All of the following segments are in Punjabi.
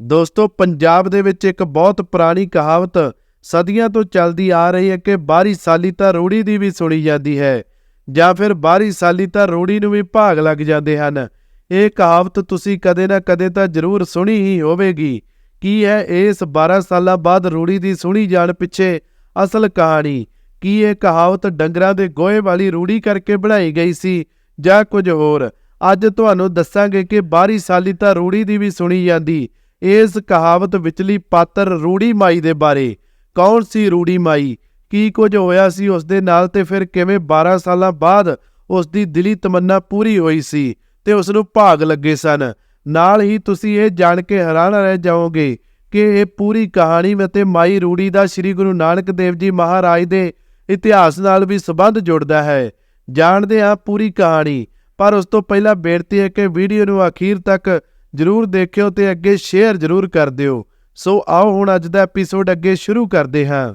ਦੋਸਤੋ, ਪੰਜਾਬ ਦੇ ਵਿੱਚ ਇੱਕ ਬਹੁਤ ਪੁਰਾਣੀ ਕਹਾਵਤ ਸਦੀਆਂ ਤੋਂ ਚੱਲਦੀ ਆ ਰਹੀ ਹੈ ਕਿ ਬਾਹਰੀ ਸਾਲੀ ਤਾਂ ਰੋੜੀ ਦੀ ਵੀ ਸੁਣੀ ਜਾਂਦੀ ਹੈ ਜਾਂ ਫਿਰ ਬਾਹਰੀ ਸਾਲੀ ਤਾਂ ਰੋੜੀ ਨੂੰ ਵੀ ਭਾਗ ਲੱਗ ਜਾਂਦੇ ਹਨ। ਇਹ ਕਹਾਵਤ ਤੁਸੀਂ ਕਦੇ ਨਾ ਕਦੇ ਤਾਂ ਜ਼ਰੂਰ ਸੁਣੀ ਹੀ ਹੋਵੇਗੀ। ਕੀ ਹੈ ਇਸ 12 ਸਾਲਾਂ ਬਾਅਦ ਰੂੜੀ ਦੀ ਸੁਣੀ ਜਾਣ ਪਿੱਛੇ ਅਸਲ ਕਹਾਣੀ? ਕੀ ਇਹ ਕਹਾਵਤ ਡੰਗਰਾਂ ਦੇ ਗੋਹੇ ਵਾਲੀ ਰੂੜੀ ਕਰਕੇ ਬਣਾਈ ਗਈ ਸੀ ਜਾਂ ਕੁਝ ਹੋਰ? ਅੱਜ ਤੁਹਾਨੂੰ ਦੱਸਾਂਗੇ ਕਿ ਬਾਹਰੀ ਸਾਲੀ ਤਾਂ ਰੂੜੀ ਦੀ ਵੀ ਸੁਣੀ ਜਾਂਦੀ ਇਸ ਕਹਾਵਤ ਵਿਚਲੀ ਪਾਤਰ ਰੂੜੀ ਮਾਈ ਦੇ ਬਾਰੇ। ਕੌਣ ਸੀ ਰੂੜੀ ਮਾਈ? ਕੀ ਕੁਝ ਹੋਇਆ ਸੀ ਉਸ ਦੇ ਨਾਲ ਤੇ ਫਿਰ ਕਿਵੇਂ 12 ਸਾਲਾਂ ਬਾਅਦ ਉਸ ਦੀ ਦਿਲੀ ਤਮੰਨਾ ਪੂਰੀ ਹੋਈ ਸੀ ਤੇ ਉਸ ਨੂੰ ਭਾਗ ਲੱਗੇ ਸਨ? ਨਾਲ ਹੀ ਤੁਸੀਂ ਇਹ ਜਾਣ ਕੇ ਹੈਰਾਨ ਰਹਿ ਜਾਓਗੇ ਕਿ ਇਹ ਪੂਰੀ ਕਹਾਣੀ ਅਤੇ ਮਾਈ ਰੂੜੀ ਦਾ ਸ੍ਰੀ ਗੁਰੂ ਨਾਨਕ ਦੇਵ ਜੀ ਮਹਾਰਾਜ ਦੇ ਇਤਿਹਾਸ ਨਾਲ ਵੀ ਸੰਬੰਧ ਜੁੜਦਾ ਹੈ। ਜਾਣਦੇ ਹਾਂ ਪੂਰੀ ਕਹਾਣੀ, ਪਰ ਉਸ ਤੋਂ ਪਹਿਲਾਂ ਬੇਨਤੀ ਹੈ ਕਿ ਵੀਡੀਓ ਨੂੰ ਅਖੀਰ ਤੱਕ ਜਰੂਰ ਦੇਖਿਓ ਤੇ ਅੱਗੇ ਸ਼ੇਅਰ ਜਰੂਰ ਕਰ ਦਿਓ। ਸੋ ਆਓ ਹੁਣ ਅੱਜ ਦਾ ਐਪੀਸੋਡ ਅੱਗੇ ਸ਼ੁਰੂ ਕਰਦੇ ਹਾਂ।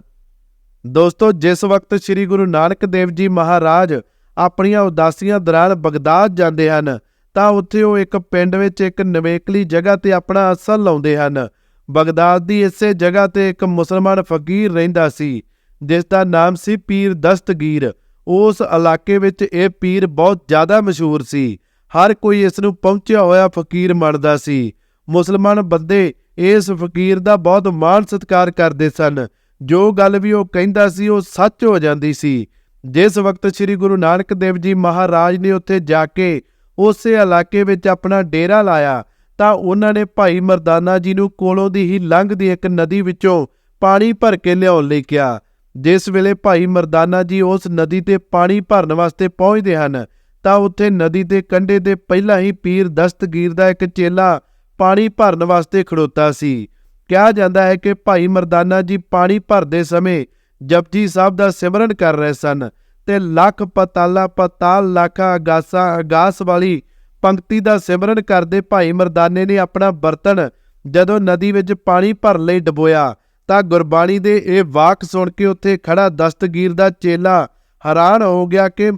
ਦੋਸਤੋ, ਜਿਸ ਵਕਤ ਸ੍ਰੀ ਗੁਰੂ ਨਾਨਕ ਦੇਵ ਜੀ ਮਹਾਰਾਜ ਆਪਣੀਆਂ ਉਦਾਸੀਆਂ ਦੌਰਾਨ ਬਗਦਾਦ ਜਾਂਦੇ ਹਨ, ਤਾਂ ਉੱਥੇ ਉਹ ਇੱਕ ਪਿੰਡ ਵਿੱਚ ਇੱਕ ਨਵੇਕਲੀ ਜਗ੍ਹਾ ਤੇ ਆਪਣਾ ਅਸਲ ਲਾਉਂਦੇ ਹਨ। ਬਗਦਾਦ ਦੀ ਇਸੇ ਜਗ੍ਹਾ ਤੇ ਇੱਕ ਮੁਸਲਮਾਨ ਫਕੀਰ ਰਹਿੰਦਾ ਸੀ, ਜਿਸ ਦਾ ਨਾਮ ਸੀ ਪੀਰ ਦਸਤਗੀਰ। ਉਸ ਇਲਾਕੇ ਵਿੱਚ ਇਹ ਪੀਰ ਬਹੁਤ ਜ਼ਿਆਦਾ ਮਸ਼ਹੂਰ ਸੀ। ਹਰ ਕੋਈ ਇਸ ਨੂੰ ਪਹੁੰਚਿਆ ਹੋਇਆ ਫਕੀਰ ਮੰਨਦਾ ਸੀ। ਮੁਸਲਮਾਨ ਬੰਦੇ ਇਸ ਫਕੀਰ ਦਾ ਬਹੁਤ ਮਾਣ ਸਤਿਕਾਰ ਕਰਦੇ ਸਨ। ਜੋ ਗੱਲ ਵੀ ਉਹ ਕਹਿੰਦਾ ਸੀ, ਉਹ ਸੱਚ ਹੋ ਜਾਂਦੀ ਸੀ। ਜਿਸ ਵਕਤ ਸ੍ਰੀ ਗੁਰੂ ਨਾਨਕ ਦੇਵ ਜੀ ਮਹਾਰਾਜ ਨੇ ਉੱਥੇ ਜਾ ਕੇ ਉਸੇ ਇਲਾਕੇ ਵਿੱਚ ਆਪਣਾ ਡੇਰਾ ਲਾਇਆ, ਤਾਂ ਉਹਨਾਂ ਨੇ ਭਾਈ ਮਰਦਾਨਾ ਜੀ ਨੂੰ ਕੋਲੋਂ ਦੀ ਹੀ ਲੰਘਦੀ ਇੱਕ ਨਦੀ ਵਿੱਚੋਂ ਪਾਣੀ ਭਰ ਕੇ ਲਿਆਉਣ ਲਈ ਕਿਹਾ। ਜਿਸ ਵੇਲੇ ਭਾਈ ਮਰਦਾਨਾ ਜੀ ਉਸ ਨਦੀ ਤੇ ਪਾਣੀ ਭਰਨ ਵਾਸਤੇ ਪਹੁੰਚਦੇ ਹਨ ਤਾਂ ਉੱਥੇ ਨਦੀ ਦੇ ਕੰਢੇ ਤੇ ਪਹਿਲਾਂ ਹੀ ਪੀਰ ਦਸਤਗੀਰ ਦਾ ਇੱਕ ਚੇਲਾ ਪਾਣੀ ਭਰਨ ਵਾਸਤੇ ਖੜੋਤਾ ਸੀ। ਕਿਹਾ ਜਾਂਦਾ ਹੈ ਕਿ ਭਾਈ ਮਰਦਾਨਾ ਜੀ ਪਾਣੀ ਭਰਦੇ ਸਮੇਂ ਜਪਜੀ ਸਾਹਿਬ ਦਾ ਸਿਮਰਨ ਕਰ ਰਹੇ ਸਨ ਤੇ ਲੱਖ ਪਤਾਲਾ ਪਤਾਲ ਲੱਖਾ ਅਗਾਸਾ ਅਗਾਸ ਵਾਲੀ ਪੰਕਤੀ ਦਾ ਸਿਮਰਨ ਕਰਦੇ ਭਾਈ ਮਰਦਾਨੇ ਨੇ ਆਪਣਾ ਬਰਤਨ ਜਦੋਂ ਨਦੀ ਵਿੱਚ ਪਾਣੀ ਭਰਨ ਲਈ ਡਬੋਇਆ ਤਾਂ ਗੁਰਬਾਣੀ ਦੇ ਇਹ ਵਾਕ ਸੁਣ ਕੇ ਉੱਥੇ ਖੜਾ ਦਸਤਗੀਰ ਦਾ ਚੇਲਾ ਹੈਰਾਨ ਹੋ ਗਿਆ ਕਿ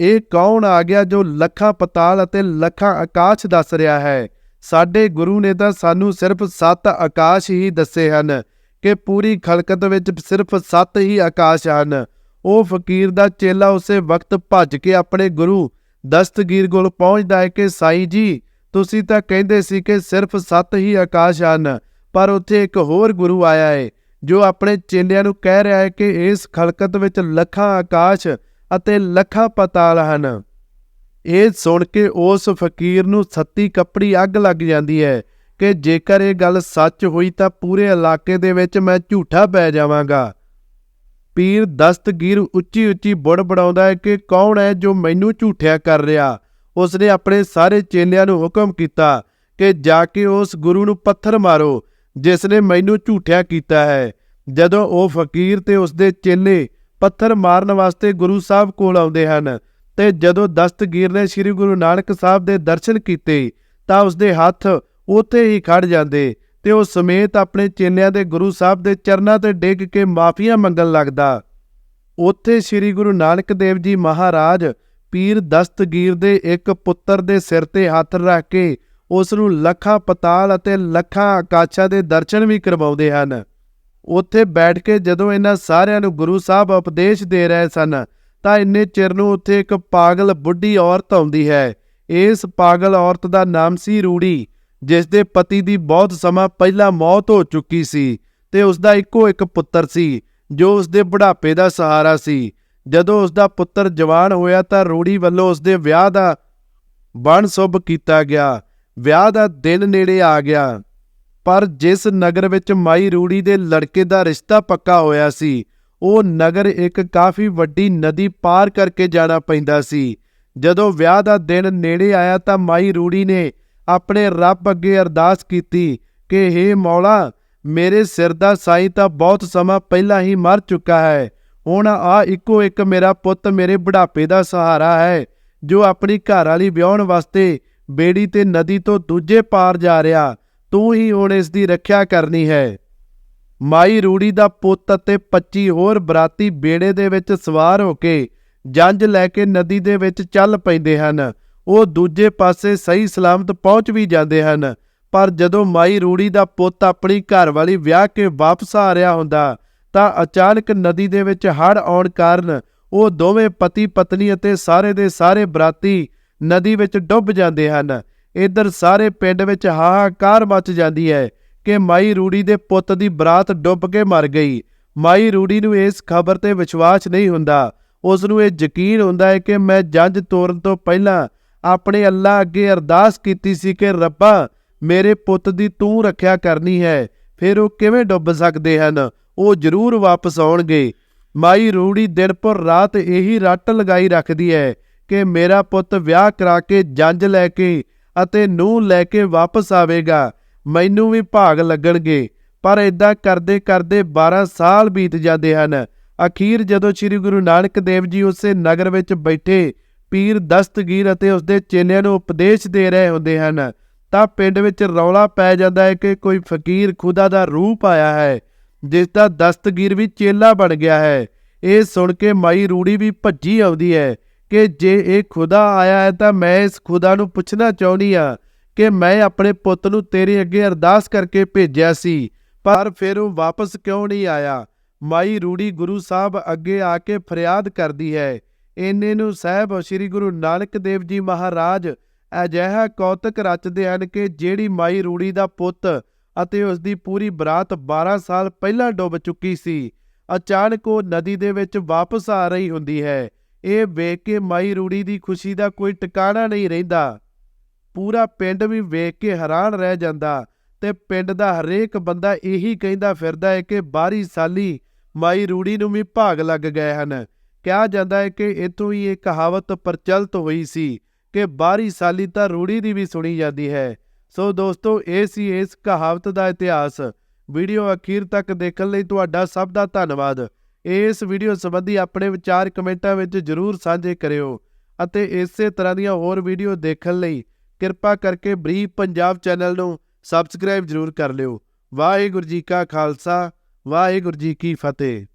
ਇਹ ਕੌਣ ਆ ਗਿਆ ਜੋ ਲੱਖਾਂ ਪਤਾਲ ਅਤੇ ਲੱਖਾਂ ਆਕਾਸ਼ ਦੱਸ ਰਿਹਾ ਹੈ? ਸਾਡੇ ਗੁਰੂ ਨੇ ਤਾਂ ਸਾਨੂੰ ਸਿਰਫ ਸੱਤ ਆਕਾਸ਼ ਹੀ ਦੱਸੇ ਹਨ ਕਿ ਪੂਰੀ ਖਲਕਤ ਵਿੱਚ ਸਿਰਫ ਸੱਤ ਹੀ ਆਕਾਸ਼ ਹਨ। ਉਹ ਫਕੀਰ ਦਾ ਚੇਲਾ ਉਸੇ ਵਕਤ ਭੱਜ ਕੇ ਆਪਣੇ ਗੁਰੂ ਦਸਤਗੀਰ ਕੋਲ ਪਹੁੰਚਦਾ ਹੈ ਕਿ, ਸਾਈਂ ਜੀ, ਤੁਸੀਂ ਤਾਂ ਕਹਿੰਦੇ ਸੀ ਕਿ ਸਿਰਫ ਸੱਤ ਹੀ ਆਕਾਸ਼ ਹਨ, ਪਰ ਉੱਥੇ ਇੱਕ ਹੋਰ ਗੁਰੂ ਆਇਆ ਹੈ, ਜੋ ਆਪਣੇ ਚੇਲਿਆਂ ਨੂੰ ਕਹਿ ਰਿਹਾ ਹੈ ਕਿ ਇਸ ਖਲਕਤ ਵਿੱਚ ਲੱਖਾਂ ਆਕਾਸ਼ ਅਤੇ ਲੱਖਾਂ ਪਤਾਲ ਹਨ। ਇਹ ਸੁਣ ਕੇ ਉਸ ਫਕੀਰ ਨੂੰ ਸੱਤੀ ਕੱਪੜੀ ਅੱਗ ਲੱਗ ਜਾਂਦੀ ਹੈ ਕਿ ਜੇਕਰ ਇਹ ਗੱਲ ਸੱਚ ਹੋਈ ਤਾਂ ਪੂਰੇ ਇਲਾਕੇ ਦੇ ਵਿੱਚ ਮੈਂ ਝੂਠਾ ਪੈ ਜਾਵਾਂਗਾ। ਪੀਰ ਦਸਤਗੀਰ ਉੱਚੀ ਉੱਚੀ ਬੜਬੜਾਉਂਦਾ ਹੈ ਕਿ ਕੌਣ ਹੈ ਜੋ ਮੈਨੂੰ ਝੂਠਿਆ ਕਰ ਰਿਹਾ? ਉਸਨੇ ਆਪਣੇ ਸਾਰੇ ਚੇਲਿਆਂ ਨੂੰ ਹੁਕਮ ਕੀਤਾ ਕਿ ਜਾ ਕੇ ਉਸ ਗੁਰੂ ਨੂੰ ਪੱਥਰ ਮਾਰੋ ਜਿਸ ਨੇ ਮੈਨੂੰ ਝੂਠਿਆ ਕੀਤਾ ਹੈ। ਜਦੋਂ ਉਹ ਫਕੀਰ ਤੇ ਉਸਦੇ ਚੇਲੇ ਪੱਥਰ ਮਾਰਨ ਵਾਸਤੇ ਗੁਰੂ ਸਾਹਿਬ ਕੋਲ ਆਉਂਦੇ ਹਨ ਤੇ ਜਦੋਂ ਦਸਤਗੀਰ ਨੇ ਸ੍ਰੀ ਗੁਰੂ ਨਾਨਕ ਸਾਹਿਬ ਦੇ ਦਰਸ਼ਨ ਕੀਤੇ ਤਾਂ ਉਸਦੇ ਹੱਥ ਉੱਥੇ ਹੀ ਖੜ ਜਾਂਦੇ ਤੇ ਉਹ ਸਮੇਤ ਆਪਣੇ ਚੇਲਿਆਂ ਦੇ ਗੁਰੂ ਸਾਹਿਬ ਦੇ ਚਰਨਾਂ ਤੇ ਡਿੱਗ ਕੇ ਮਾਫੀਆਂ ਮੰਗਣ ਲੱਗਦਾ। ਉੱਥੇ ਸ੍ਰੀ ਗੁਰੂ ਨਾਨਕ ਦੇਵ ਜੀ ਮਹਾਰਾਜ ਪੀਰ ਦਸਤਗੀਰ ਦੇ ਇੱਕ ਪੁੱਤਰ ਦੇ ਸਿਰ ਤੇ ਹੱਥ ਰੱਖ ਕੇ ਉਸ ਨੂੰ ਲੱਖਾਂ ਪਤਾਲ ਅਤੇ ਲੱਖਾਂ ਆਕਾਸ਼ਾਂ ਦੇ ਦਰਸ਼ਨ ਵੀ ਕਰਵਾਉਂਦੇ ਹਨ। ਉੱਥੇ ਬੈਠ ਕੇ ਜਦੋਂ ਇਹਨਾਂ ਸਾਰਿਆਂ ਨੂੰ ਗੁਰੂ ਸਾਹਿਬ ਉਪਦੇਸ਼ ਦੇ ਰਹੇ ਸਨ, ਤਾਂ ਇੰਨੇ ਚਿਰ ਨੂੰ ਉੱਥੇ ਇੱਕ ਪਾਗਲ ਬੁੱਢੀ ਔਰਤ ਆਉਂਦੀ ਹੈ। ਇਸ ਪਾਗਲ ਔਰਤ ਦਾ ਨਾਮ ਸੀ ਰੂੜੀ, ਜਿਸ ਦੇ ਪਤੀ ਦੀ ਬਹੁਤ ਸਮਾਂ ਪਹਿਲਾਂ ਮੌਤ ਹੋ ਚੁੱਕੀ ਸੀ ਤੇ ਉਸ ਦਾ ਇੱਕੋ ਇੱਕ ਪੁੱਤਰ ਸੀ, ਜੋ ਉਸ ਦੇ ਬੁਢਾਪੇ ਦਾ ਸਹਾਰਾ ਸੀ। ਜਦੋਂ ਉਸ ਦਾ ਪੁੱਤਰ ਜਵਾਨ ਹੋਇਆ ਤਾਂ ਰੂੜੀ ਵੱਲੋਂ ਉਸ ਦੇ ਵਿਆਹ ਦਾ ਬਣ ਸੁਭ ਕੀਤਾ ਗਿਆ। ਵਿਆਹ ਦਾ ਦਿਨ ਨੇੜੇ ਆ ਗਿਆ। ਪਰ ਜਿਸ ਨਗਰ ਵਿੱਚ ਮਾਈ ਰੂੜੀ ਦੇ ਲੜਕੇ ਦਾ ਰਿਸ਼ਤਾ ਪੱਕਾ ਹੋਇਆ ਸੀ, ਉਹ ਨਗਰ ਇੱਕ ਕਾਫੀ ਵੱਡੀ ਨਦੀ ਪਾਰ ਕਰਕੇ ਜਾਣਾ ਪੈਂਦਾ ਸੀ। ਜਦੋਂ ਵਿਆਹ ਦਾ ਦਿਨ ਨੇੜੇ ਆਇਆ ਤਾਂ ਮਾਈ ਰੂੜੀ ਨੇ ਆਪਣੇ ਰੱਬ ਅੱਗੇ ਅਰਦਾਸ ਕੀਤੀ ਕਿ हे ਮੌਲਾ, ਮੇਰੇ ਸਿਰ ਦਾ ਸਾਈ ਤਾਂ ਬਹੁਤ ਸਮਾਂ ਪਹਿਲਾਂ ਹੀ ਮਰ ਚੁੱਕਾ ਹੈ। ਹੁਣ ਆ ਇੱਕੋ ਇੱਕ ਮੇਰਾ ਪੁੱਤ ਮੇਰੇ ਬੁਢਾਪੇ ਦਾ ਸਹਾਰਾ ਹੈ, ਜੋ ਆਪਣੀ ਘਰ ਵਾਲੀ ਵਿਆਹਣ ਵਾਸਤੇ ਬੇੜੀ ਤੇ ਨਦੀ ਤੋਂ ਦੂਜੇ ਪਾਰ ਜਾ ਰਿਹਾ। ਤੂੰ ਹੀ ਹੁਣ ਇਸ ਦੀ ਰੱਖਿਆ ਕਰਨੀ ਹੈ। ਮਾਈ ਰੂੜੀ ਦਾ ਪੁੱਤ ਅਤੇ 25 ਹੋਰ ਬਰਾਤੀ ਬੇੜੇ ਦੇ ਵਿੱਚ ਸਵਾਰ ਹੋ ਕੇ ਜੰਜ ਲੈ ਕੇ ਨਦੀ ਦੇ ਵਿੱਚ ਚੱਲ ਪੈਂਦੇ ਹਨ। ਉਹ ਦੂਜੇ ਪਾਸੇ ਸਹੀ ਸਲਾਮਤ ਪਹੁੰਚ ਵੀ ਜਾਂਦੇ ਹਨ। ਪਰ ਜਦੋਂ ਮਾਈ ਰੂੜੀ ਦਾ ਪੁੱਤ ਆਪਣੀ ਘਰਵਾਲੀ ਵਿਆਹ ਕੇ ਵਾਪਸ ਆ ਰਿਹਾ ਹੁੰਦਾ, ਤਾਂ ਅਚਾਨਕ ਨਦੀ ਦੇ ਵਿੱਚ ਹੜ੍ਹ ਆਉਣ ਕਾਰਨ ਉਹ ਦੋਵੇਂ ਪਤੀ ਪਤਨੀ ਅਤੇ ਸਾਰੇ ਦੇ ਸਾਰੇ ਬਰਾਤੀ ਨਦੀ ਵਿੱਚ ਡੁੱਬ ਜਾਂਦੇ ਹਨ। ਇਧਰ ਸਾਰੇ ਪਿੰਡ ਵਿੱਚ ਹਾਹਾਕਾਰ ਮਚ ਜਾਂਦੀ ਹੈ ਕਿ ਮਾਈ ਰੂੜੀ ਦੇ ਪੁੱਤ ਦੀ ਬਰਾਤ ਡੁੱਬ ਕੇ ਮਰ ਗਈ। ਮਾਈ ਰੂੜੀ ਨੂੰ ਇਸ ਖਬਰ ਤੇ ਵਿਸ਼ਵਾਸ ਨਹੀਂ ਹੁੰਦਾ। ਉਸ ਨੂੰ ਇਹ ਯਕੀਨ ਹੁੰਦਾ ਹੈ ਕਿ ਮੈਂ ਜੰਜ ਤੋਰਨ ਤੋਂ ਪਹਿਲਾਂ ਆਪਣੇ ਅੱਲਾ ਅੱਗੇ ਅਰਦਾਸ ਕੀਤੀ ਸੀ ਕਿ ਰੱਬਾ, ਮੇਰੇ ਪੁੱਤ ਦੀ ਤੂੰ ਰੱਖਿਆ ਕਰਨੀ ਹੈ, ਫਿਰ ਉਹ ਕਿਵੇਂ ਡੁੱਬ ਸਕਦੇ ਹਨ? ਉਹ ਜ਼ਰੂਰ ਵਾਪਸ ਆਉਣਗੇ। ਮਾਈ ਰੂੜੀ ਦਿਨ ਪਰ ਰਾਤ ਇਹੀ ਰੱਟ ਲਗਾਈ ਰੱਖਦੀ ਹੈ ਕਿ ਮੇਰਾ ਪੁੱਤ ਵਿਆਹ ਕਰਾ ਕੇ ਜੰਜ ਲੈ ਕੇ ਅਤੇ ਨੂੰਹ ਲੈ ਕੇ ਵਾਪਸ ਆਵੇਗਾ। ਮੈਨੂੰ ਵੀ ਭਾਗ ਲੱਗਣਗੇ, ਪਰ ਇਦਾਂ ਕਰਦੇ ਕਰਦੇ 12 ਸਾਲ ਬੀਤ ਜਾਂਦੇ ਹਨ। ਅਖੀਰ ਜਦੋਂ ਸ੍ਰੀ ਗੁਰੂ ਨਾਨਕ ਦੇਵ ਜੀ ਉਸੇ ਨਗਰ ਵਿੱਚ ਬੈਠੇ, ਪੀਰ ਦਸਤਗੀਰ ਅਤੇ ਉਸਦੇ ਚੇਲਿਆਂ ਨੂੰ ਉਪਦੇਸ਼ ਦੇ ਰਹੇ ਹੁੰਦੇ ਹਨ, ਤਾਂ ਪਿੰਡ ਵਿੱਚ ਰੌਲਾ ਪੈ ਜਾਂਦਾ ਹੈ ਕਿ ਕੋਈ ਫਕੀਰ ਖੁਦਾ ਦਾ ਰੂਪ ਆਇਆ ਹੈ, ਜਿਸ ਦਾ ਦਸਤਗੀਰ ਵੀ ਚੇਲਾ ਬਣ ਗਿਆ ਹੈ। ਇਹ ਸੁਣ ਕੇ ਮਾਈ ਰੂੜੀ ਵੀ ਭੱਜੀ ਆਉਂਦੀ ਹੈ। ਕਿ ਜੇ ਇਹ ਖੁਦਾ ਆਇਆ ਹੈ ਤਾਂ ਮੈਂ ਇਸ ਖੁਦਾ ਨੂੰ ਪੁੱਛਣਾ ਚਾਹੁੰਦੀ ਆ ਕਿ ਮੈਂ ਆਪਣੇ ਪੁੱਤ ਨੂੰ ਤੇਰੇ ਅੱਗੇ ਅਰਦਾਸ ਕਰਕੇ ਭੇਜਿਆ ਸੀ, ਪਰ ਫਿਰ ਉਹ ਵਾਪਸ ਕਿਉਂ ਨਹੀਂ ਆਇਆ? ਮਾਈ ਰੂੜੀ ਗੁਰੂ ਸਾਹਿਬ ਅੱਗੇ ਆ ਕੇ ਫਰਿਆਦ ਕਰਦੀ ਹੈ। ਇੰਨੇ ਨੂੰ ਸਾਹਿਬ ਸ੍ਰੀ ਗੁਰੂ ਨਾਨਕ ਦੇਵ ਜੀ ਮਹਾਰਾਜ ਅਜਿਹਾ ਕੌਤਕ ਰਚਦੇ ਹਨ ਕਿ ਜਿਹੜੀ ਮਾਈ ਰੂੜੀ ਦਾ ਪੁੱਤ ਅਤੇ ਉਸ ਦੀ ਪੂਰੀ ਬਰਾਤ 12 ਸਾਲ ਪਹਿਲਾਂ ਡੁੱਬ ਚੁੱਕੀ ਸੀ, ਅਚਾਨਕ ਉਹ ਨਦੀ ਦੇ ਵਿੱਚ ਵਾਪਸ ਆ ਰਹੀ ਹੁੰਦੀ ਹੈ। ਇਹ ਵੇਖ ਕੇ ਮਾਈ ਰੂੜੀ ਦੀ ਖੁਸ਼ੀ ਦਾ ਕੋਈ ਟਿਕਾਣਾ ਨਹੀਂ ਰਹਿੰਦਾ। ਪੂਰਾ ਪਿੰਡ ਵੀ ਵੇਖ ਕੇ ਹੈਰਾਨ ਰਹਿ ਜਾਂਦਾ ਤੇ ਪਿੰਡ ਦਾ ਹਰੇਕ ਬੰਦਾ ਇਹੀ ਕਹਿੰਦਾ ਫਿਰਦਾ ਹੈ ਕਿ ਬਾਹਰੀ ਸਾਲੀ ਮਾਈ ਰੂੜੀ ਨੂੰ ਵੀ ਭਾਗ ਲੱਗ ਗਏ ਹਨ। ਕਿਹਾ ਜਾਂਦਾ ਹੈ ਕਿ ਇਥੋਂ ਹੀ ਇਹ ਕਹਾਵਤ ਪ੍ਰਚਲਿਤ ਹੋਈ ਸੀ ਕਿ ਬਾਹਰੀ ਸਾਲੀ ਤਾਂ ਰੂੜੀ ਦੀ ਵੀ ਸੁਣੀ ਜਾਂਦੀ ਹੈ। ਸੋ ਦੋਸਤੋ, ਇਹ ਸੀ ਇਸ ਕਹਾਵਤ ਦਾ ਇਤਿਹਾਸ। ਵੀਡੀਓ ਅਖੀਰ ਤੱਕ ਦੇਖਣ ਲਈ ਤੁਹਾਡਾ ਸਭ ਦਾ ਧੰਨਵਾਦ। ਇਸ ਵੀਡੀਓ ਸੰਬੰਧੀ ਆਪਣੇ ਵਿਚਾਰ ਕਮੈਂਟਾਂ ਵਿੱਚ ਜਰੂਰ ਸਾਂਝੇ ਕਰਿਓ ਅਤੇ ਇਸੇ ਤਰ੍ਹਾਂ ਦੀਆਂ ਹੋਰ ਵੀਡੀਓ ਦੇਖਣ ਲਈ ਕਿਰਪਾ ਕਰਕੇ ਬਰੀਫ ਪੰਜਾਬ ਚੈਨਲ ਨੂੰ ਸਬਸਕ੍ਰਾਈਬ ਜਰੂਰ ਕਰ ਲਿਓ। ਵਾਹਿਗੁਰੂ ਜੀ ਕਾ ਖਾਲਸਾ, ਵਾਹਿਗੁਰੂ ਜੀ ਕੀ ਫਤਿਹ।